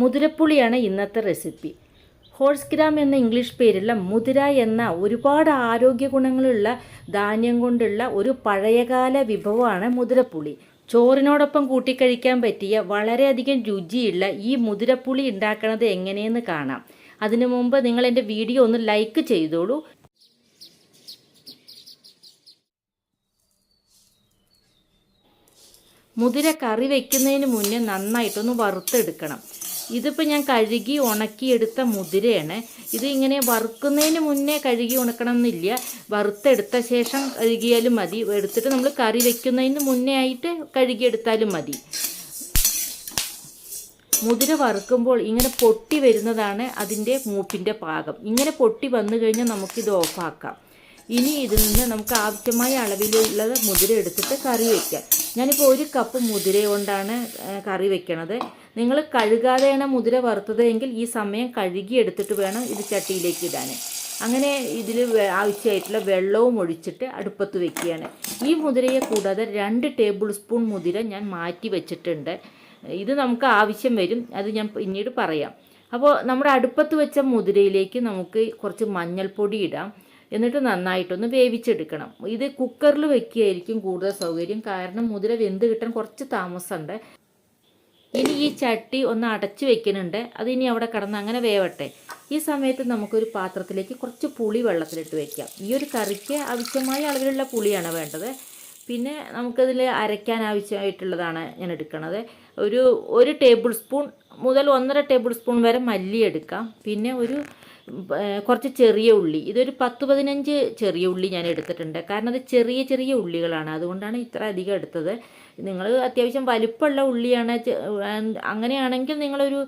മുതിരപ്പുളിയാണ് ഇന്നത്തെ recipe. Horse gram എന്ന English പേരുള്ള മുതിര എന്ന ഒരുപാട് ആരോഗ്യ ഗുണങ്ങളുള്ള ധാന്യം കൊണ്ടുള്ള ഒരു പഴയകാല വിഭവമാണ് മുതിരപ്പുളി. ചോറിനോടൊപ്പം കൂട്ടിക്കഴിക്കാൻ പറ്റിയ വളരെയധികം രുചിയുള്ള ഈ മുതിരപ്പുളി ഉണ്ടാക്കുന്നത് എങ്ങനെയെന്ന് കാണാം. അതിനു മുമ്പ് നിങ്ങൾ എന്റെ വീഡിയോ ഒന്ന് ലൈക്ക് ചെയ്തോളൂ. മുതിര കറി വയ്ക്കുന്നതിന് മുന്നേ നന്നായിട്ടൊന്ന് വറുത്തെടുക്കണം. ഇതിപ്പോൾ ഞാൻ കഴുകി ഉണക്കിയെടുത്ത മുതിരയാണ്. ഇത് ഇങ്ങനെ വറുക്കുന്നതിന് മുന്നേ കഴുകി ഉണക്കണം എന്നില്ല വറുത്തെടുത്ത ശേഷം കഴുകിയാലും മതി. എടുത്തിട്ട് നമ്മൾ കറി വെക്കുന്നതിന് മുന്നേ ആയിട്ട് കഴുകിയെടുത്താലും മതി. മുതിര വറുക്കുമ്പോൾ ഇങ്ങനെ പൊട്ടി വരുന്നതാണ് അതിന്റെ മൂപ്പിന്റെ പാകം. ഇങ്ങനെ പൊട്ടി വന്നു കഴിഞ്ഞാൽ നമുക്കിത് ഓഫാക്കാം. ഇനി ഇതിൽ നിന്ന് നമുക്ക് ആവശ്യമായ അളവിലുള്ളത് മുതിര എടുത്തിട്ട് കറി വയ്ക്കാം ഞാനിപ്പോൾ ഒരു കപ്പ് മുതിര കൊണ്ടാണ് കറി വെക്കണത്. നിങ്ങൾ കഴുകാതെയാണ് മുതിര വറുത്തത് എങ്കിൽ ഈ സമയം കഴുകി എടുത്തിട്ട് വേണം ഇത് ചട്ടിയിലേക്ക് ഇടാൻ. അങ്ങനെ ഇതിൽ ആവശ്യമായിട്ടുള്ള വെള്ളവും ഒഴിച്ചിട്ട് അടുപ്പത്ത് വെക്കുകയാണ്. ഈ മുതിരയെ കൂടാതെ രണ്ട് ടേബിൾ സ്പൂൺ മുതിര ഞാൻ മാറ്റി വെച്ചിട്ടുണ്ട്. ഇത് നമുക്ക് ആവശ്യം വരും. അത് ഞാൻ പിന്നീട് പറയാം. അപ്പോൾ നമ്മുടെ അടുപ്പത്ത് വെച്ച മുതിരയിലേക്ക് നമുക്ക് കുറച്ച് മഞ്ഞൾപ്പൊടി ഇടാം. എന്നിട്ട് നന്നായിട്ടൊന്ന് വേവിച്ചെടുക്കണം. ഇത് കുക്കറിൽ വെക്കുകയായിരിക്കും കൂടുതൽ സൗകര്യം. കാരണം മുതിര വെന്ത് കിട്ടാൻ കുറച്ച് താമസമുണ്ട്. ഇനി ഈ ചട്ടി ഒന്ന് അടച്ചു വെക്കുന്നുണ്ട്. അത് ഇനി അവിടെ കിടന്ന് അങ്ങനെ വേവട്ടെ. ഈ സമയത്ത് നമുക്കൊരു പാത്രത്തിലേക്ക് കുറച്ച് പുളി വെള്ളത്തിലിട്ട് വെക്കാം. ഈ ഒരു കറിക്ക് ആവശ്യമായ അളവിലുള്ള പുളിയാണ് വേണ്ടത്. പിന്നെ നമുക്കതിൽ അരയ്ക്കാൻ ആവശ്യമായിട്ടുള്ളതാണ് ഞാൻ എടുക്കുന്നത് ഒരു ഒരു ടേബിൾ സ്പൂൺ മുതൽ ഒന്നര ടേബിൾ സ്പൂൺ വരെ മല്ലി എടുക്കാം. പിന്നെ ഒരു കുറച്ച് ചെറിയ ഉള്ളി. ഇതൊരു പത്ത് പതിനഞ്ച് ചെറിയ ഉള്ളി ഞാൻ എടുത്തിട്ടുണ്ട്. കാരണം അത് ചെറിയ ചെറിയ ഉള്ളികളാണ്. അതുകൊണ്ടാണ് ഇത്ര അധികം എടുത്തത്. നിങ്ങൾ അത്യാവശ്യം വലിപ്പമുള്ള ഉള്ളിയാണ്. അങ്ങനെയാണെങ്കിൽ നിങ്ങളൊരു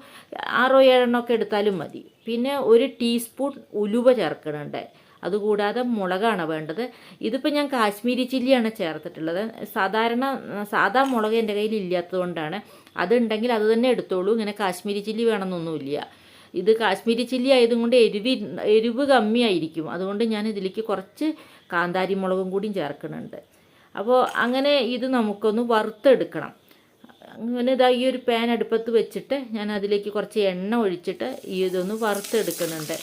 ആറോ ഏഴെണ്ണം ഒക്കെ എടുത്താലും മതി. പിന്നെ ഒരു ടീസ്പൂൺ ഉലുവ ചേർക്കുന്നുണ്ട് അതുകൂടാതെ മുളകാണ് വേണ്ടത്. ഇതിപ്പോൾ ഞാൻ കാശ്മീരി ചില്ലിയാണ് ചേർത്തിട്ടുള്ളത്. സാധാരണ സാധാ മുളക് എന്റെ കയ്യിൽ ഇല്ലാത്തതുകൊണ്ടാണ്. അതുണ്ടെങ്കിൽ അത് തന്നെ എടുത്തോളൂ. ഇങ്ങനെ കാശ്മീരി ചില്ലി വേണമെന്നൊന്നുമില്ല. ഇത് കാശ്മീരി ചില്ലി ആയതുകൊണ്ട് എരിവി എരിവ് കമ്മിയായിരിക്കും. അതുകൊണ്ട് ഞാൻ ഇതിലേക്ക് കുറച്ച് കാന്താരി മുളകും കൂടിയും ചേർക്കുന്നുണ്ട്. അപ്പോൾ അങ്ങനെ ഇത് നമുക്കൊന്ന് വറുത്തെടുക്കണം. അങ്ങനെ ഇതാ ഈ ഒരു പാൻ അടുപ്പത്ത് വെച്ചിട്ട് ഞാൻ അതിലേക്ക് കുറച്ച് എണ്ണ ഒഴിച്ചിട്ട് ഈ ഇതൊന്ന് വറുത്തെടുക്കുന്നുണ്ട്.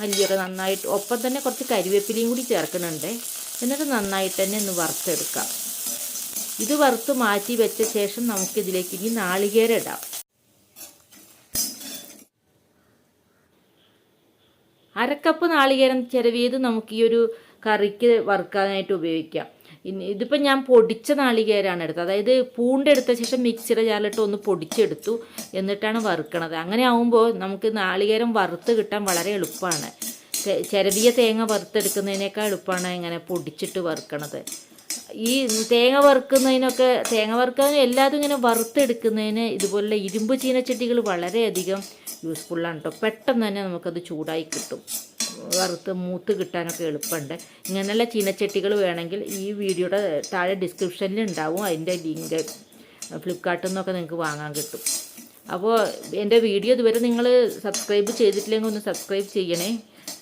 മല്ലിയൊക്കെ നന്നായിട്ട് ഒപ്പം തന്നെ കുറച്ച് കരിവേപ്പിലയും കൂടി ചേർക്കുന്നുണ്ട്. എന്നിട്ട് നന്നായിട്ട് തന്നെ ഒന്ന് വറുത്തെടുക്കാം. ഇത് വറുത്ത് മാറ്റി വെച്ച ശേഷം നമുക്കിതിലേക്ക് ഇനി നാളികേരം ഇടാം. അരക്കപ്പ് നാളികേരം ചിരവിയത് നമുക്ക് ഈ ഒരു കറിക്ക് വറുക്കാനായിട്ട് ഉപയോഗിക്കാം. ഇതിപ്പോൾ ഞാൻ പൊടിച്ച നാളികേരാണ് എടുത്തത്. അതായത് പൂണ്ടെടുത്ത ശേഷം മിക്സിയുടെ ചാലിട്ട് ഒന്ന് പൊടിച്ചെടുത്തു. എന്നിട്ടാണ് വറുക്കണത്. അങ്ങനെ ആവുമ്പോൾ നമുക്ക് നാളികേരം വറുത്ത് കിട്ടാൻ വളരെ എളുപ്പമാണ്. ചിരവിയ തേങ്ങ വറുത്തെടുക്കുന്നതിനേക്കാൾ എളുപ്പമാണ് ഇങ്ങനെ പൊടിച്ചിട്ട് വറുക്കണത്. ഈ തേങ്ങ വറുക്കുന്നതിനൊക്കെ തേങ്ങ വറുക്കാനും എല്ലാതും ഇങ്ങനെ വറുത്തെടുക്കുന്നതിന് ഇതുപോലുള്ള ഇരുമ്പ് ചീനച്ചട്ടികൾ വളരെയധികം യൂസ്ഫുള്ളാണ് കേട്ടോ പെട്ടെന്ന് തന്നെ നമുക്കത് ചൂടായി കിട്ടും. വറുത്ത് മൂത്ത് കിട്ടാനൊക്കെ എളുപ്പമുണ്ട് ഇങ്ങനെയുള്ള ചീനച്ചട്ടികൾ വേണമെങ്കിൽ ഈ വീഡിയോയുടെ താഴെ ഡിസ്ക്രിപ്ഷനിൽ ഉണ്ടാവും. അതിന്റെ ലിങ്ക് ഫ്ലിപ്കാർട്ടിൽ നിന്നൊക്കെ നിങ്ങൾക്ക് വാങ്ങാൻ കിട്ടും. അപ്പോൾ എന്റെ വീഡിയോ ഇതുവരെ നിങ്ങൾ സബ്സ്ക്രൈബ് ചെയ്തിട്ടില്ലെങ്കിൽ ഒന്ന് സബ്സ്ക്രൈബ് ചെയ്യണേ.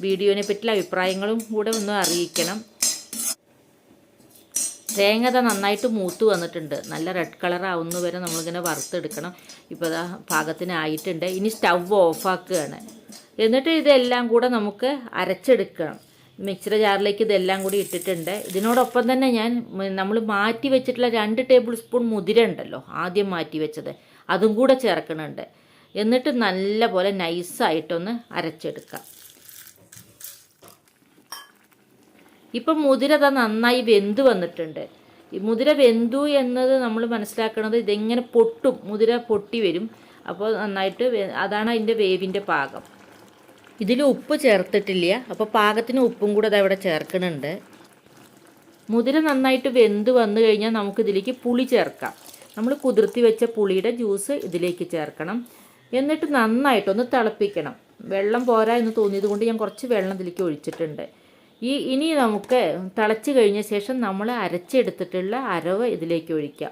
വീഡിയോനെ പറ്റിയുള്ള അഭിപ്രായങ്ങളും കൂടെ ഒന്ന് അറിയിക്കണം. തേങ്ങ നന്നായിട്ട് മൂത്ത് വന്നിട്ടുണ്ട്. നല്ല റെഡ് കളർ ആവുന്ന വരെ നമ്മളിങ്ങനെ വറുത്തെടുക്കണം. ഇപ്പോൾ ഇതാ പാകത്തിനായിട്ടുണ്ട് ഇനി സ്റ്റവ് ഓഫാക്കുകയാണ് എന്നിട്ട് ഇതെല്ലാം കൂടെ നമുക്ക് അരച്ചെടുക്കണം. മിക്സർ ജാറിലേക്ക് ഇതെല്ലാം കൂടി ഇട്ടിട്ടുണ്ട്. ഇതിനോടൊപ്പം തന്നെ ഞാൻ നമ്മൾ മാറ്റി വെച്ചിട്ടുള്ള രണ്ട് ടേബിൾ സ്പൂൺ മുതിര ഉണ്ടല്ലോ. ആദ്യം മാറ്റി വെച്ചത്. അതും കൂടെ ചേർക്കുന്നുണ്ട് എന്നിട്ട് നല്ല പോലെ നൈസായിട്ടൊന്ന് അരച്ചെടുക്കാം. ഇപ്പം മുതിര അത് നന്നായി വെന്ത് വന്നിട്ടുണ്ട്. ഈ മുതിര വെന്തു എന്നത് നമ്മൾ മനസ്സിലാക്കുന്നത് ഇതെങ്ങനെ പൊട്ടും. മുതിര പൊട്ടി വരും. അപ്പോൾ നന്നായിട്ട് അതാണ് അതിന്റെ വേവിന്റെ പാകം. ഇതിൽ ഉപ്പ് ചേർത്തിട്ടില്ല. അപ്പോൾ പാകത്തിന് ഉപ്പും കൂടെ അതവിടെ ചേർക്കുന്നുണ്ട് മുതിര നന്നായിട്ട് വെന്ത് വന്നു കഴിഞ്ഞാൽ നമുക്ക് ഇതിലേക്ക് പുളി ചേർക്കാം. നമ്മൾ കുതിർത്തി വെച്ച പുളിയുടെ ജ്യൂസ് ഇതിലേക്ക് ചേർക്കണം. എന്നിട്ട് നന്നായിട്ടൊന്ന് തിളപ്പിക്കണം. വെള്ളം പോരാ എന്ന് തോന്നിയത് കൊണ്ട് ഞാൻ കുറച്ച് വെള്ളം ഇതിലേക്ക് ഒഴിച്ചിട്ടുണ്ട്. ഈ ഇനി നമുക്ക് തിളച്ച് കഴിഞ്ഞ ശേഷം നമ്മൾ അരച്ചെടുത്തിട്ടുള്ള അരവ് ഇതിലേക്ക് ഒഴിക്കാം.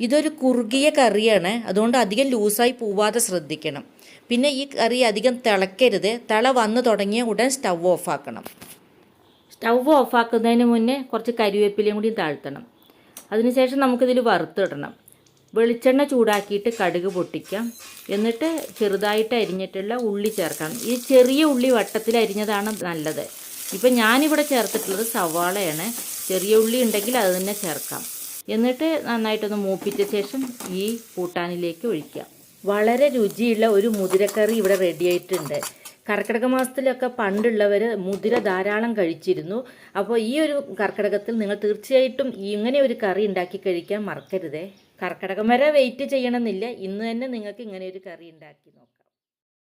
ഇതൊരു കുറുകിയ കറിയാണ്. അതുകൊണ്ട് അധികം ലൂസായി പോവാതെ ശ്രദ്ധിക്കണം. പിന്നെ ഈ കറി അധികം തിളക്കരുത്. തിള വന്നു തുടങ്ങിയ ഉടൻ സ്റ്റവ് ഓഫാക്കണം സ്റ്റവ് ഓഫാക്കുന്നതിന് മുന്നേ കുറച്ച് കരിവേപ്പിലയും കൂടി താഴ്ത്തണം. അതിനുശേഷം നമുക്കിതിൽ വറുത്തിടണം. വെളിച്ചെണ്ണ ചൂടാക്കിയിട്ട് കടുക് പൊട്ടിക്കാം. എന്നിട്ട് ചെറുതായിട്ട് അരിഞ്ഞിട്ടുള്ള ഉള്ളി ചേർക്കണം. ഈ ചെറിയ ഉള്ളി വട്ടത്തിൽ അരിഞ്ഞതാണ് നല്ലത്. ഇപ്പം ഞാനിവിടെ ചേർത്തിട്ടുള്ളത് സവാളയാണ്. ചെറിയ ഉള്ളി ഉണ്ടെങ്കിൽ അത് തന്നെ ചേർക്കാം. എന്നിട്ട് നന്നായിട്ടൊന്ന് മൂപ്പിച്ച ശേഷം ഈ കൂട്ടാനിലേക്ക് ഒഴിക്കാം. വളരെ രുചിയുള്ള ഒരു മുതിരക്കറി ഇവിടെ റെഡി ആയിട്ടുണ്ട്. കർക്കിടക മാസത്തിലൊക്കെ പണ്ടുള്ളവർ മുതിര ധാരാളം കഴിച്ചിരുന്നു. അപ്പോൾ ഈ ഒരു കർക്കിടകത്തിൽ നിങ്ങൾ തീർച്ചയായിട്ടും ഇങ്ങനെ ഒരു കറി ഉണ്ടാക്കി കഴിക്കാൻ മറക്കരുതേ. കർക്കിടകം വരെ വെയിറ്റ് ചെയ്യണമെന്നില്ല. ഇന്ന് തന്നെ നിങ്ങൾക്ക് ഇങ്ങനെ ഒരു കറി ഉണ്ടാക്കി നോക്കാം.